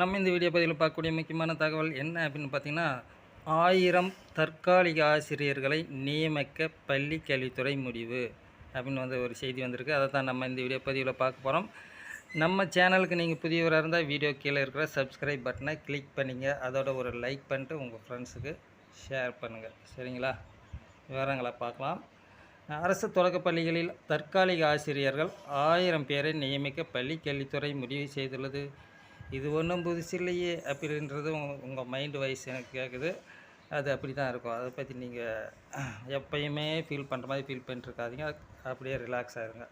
நம்ம இந்த வீடியோ பதிவில் பார்க்கக்கூடிய முக்கியமான தகவல் என்ன அப்படின்னு பார்த்தீங்கன்னா ஆயிரம் தற்காலிக ஆசிரியர்களை நியமிக்க பள்ளி கல்வித்துறை முடிவு அப்படின்னு வந்து ஒரு செய்தி வந்திருக்கு. அதை தான் நம்ம இந்த வீடியோ பதிவில் பார்க்க போகிறோம் நம்ம சேனலுக்கு நீங்கள் புதியவராக இருந்தால் வீடியோ கீழே இருக்கிற சப்ஸ்கிரைப் பட்டனை கிளிக் பண்ணிங்க. அதோட ஒரு லைக் பண்ணிட்டு உங்கள் ஃப்ரெண்ட்ஸுக்கு ஷேர் பண்ணுங்கள் சரிங்களா? விவரங்களை பார்க்கலாம். அரசு தொடக்கப் பள்ளிகளில் தற்காலிக ஆசிரியர்கள் ஆயிரம் பேரை நியமிக்க பள்ளி கல்வித்துறை முடிவு செய்துள்ளது. இது ஒன்றும் புதுசு இல்லையே அப்படின்றது உங்கள் மைண்டு வைஸ் எனக்கு கேட்குது அது அப்படி தான் இருக்கும். அதை பற்றி நீங்கள் எப்பயுமே ஃபீல் பண்ணுற மாதிரி ஃபீல் பண்ணிட்டுருக்காதீங்க. அப்படியே ரிலாக்ஸ் ஆகிருங்க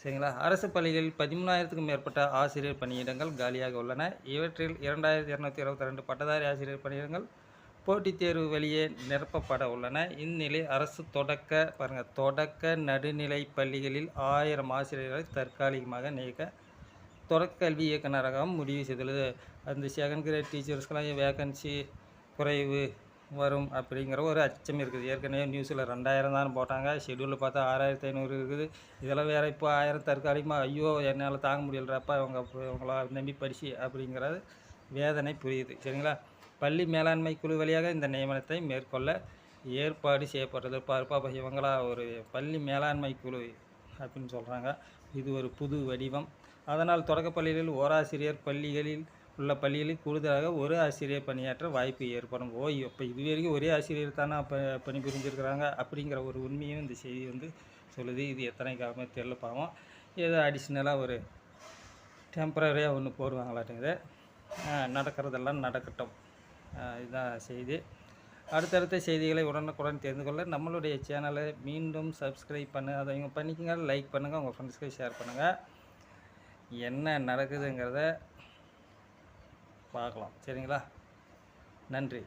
சரிங்களா? அரசு பள்ளிகளில் பதிமூணாயிரத்துக்கும் மேற்பட்ட ஆசிரியர் பணியிடங்கள் காலியாக உள்ளன. இவற்றில் இரண்டாயிரத்தி இரநூத்தி இருபத்தி ரெண்டு பட்டதாரி ஆசிரியர் பணியிடங்கள் போட்டித் தேர்வு வெளியே நிரப்பப்பட உள்ளன. இந்நிலையில் அரசு தொடக்க பாருங்கள் தொடக்க நடுநிலை பள்ளிகளில் ஆயிரம் ஆசிரியர்களை தற்காலிகமாக நீக்க தொடக்கல்வி இயக்குநரகம் முடிவு செய்துள்ளது. அந்த செகண்ட் கிரேட் டீச்சர்ஸ்க்கெலாம் வேகன்சி குறைவு வரும் அப்படிங்கிற ஒரு அச்சம் இருக்குது. ஏற்கனவே நியூஸில் ரெண்டாயிரம் தான் போட்டாங்க. ஷெடியூலில் பார்த்தா ஆறாயிரத்தி ஐநூறு இருக்குது. இதெல்லாம் வேறு இப்போ ஆயிரம் தற்காலிகமாக ஐயோ என்னால் தாங்க முடியலப்பா இவங்க இவங்கள நம்பி படிச்சு அப்படிங்கிறது வேதனை புரியுது. சரிங்களா? பள்ளி மேலாண்மை குழு வழியாக இந்த நியமனத்தை மேற்கொள்ள ஏற்பாடு செய்யப்பட்டது. பார்ப்பா இவங்களா ஒரு பள்ளி மேலாண்மை குழு அப்படின்னு சொல்கிறாங்க இது ஒரு புது வடிவம். அதனால் தொடக்கப்பள்ளிகளில் ஓராசிரியர் பள்ளிகளில் உள்ள பள்ளிகளில் கூடுதலாக ஒரு ஆசிரியர் பணியாற்ற வாய்ப்பு ஏற்படும். ஓ இப்போ இது வரைக்கும் ஒரே ஆசிரியர் தானே ப பணிபுரிஞ்சிருக்கிறாங்க அப்படிங்கிற ஒரு உண்மையும் இந்த செய்தி வந்து சொல்லுது. இது எத்தனை காலமே தெரியல பாவம். ஏதோ அடிஷ்னலாக ஒரு டெம்பரரியாக ஒன்று போடுவாங்களாட்டுங்குது. நடக்கிறதெல்லாம் நடக்கட்டும். இதுதான் செய்தி. அடுத்தடுத்த செய்திகளை உடனுக்குடன் தெரிந்து கொள்ள நம்மளுடைய சேனலை மீண்டும் சப்ஸ்கிரைப் பண்ணாதவங்க பண்ணிக்கங்க லைக் பண்ணுங்கள் உங்கள் ஃப்ரெண்ட்ஸ்க்கு ஷேர் பண்ணுங்கள் என்ன நடக்குதுங்கிறத பார்க்கலாம். சரிங்களா? நன்றி.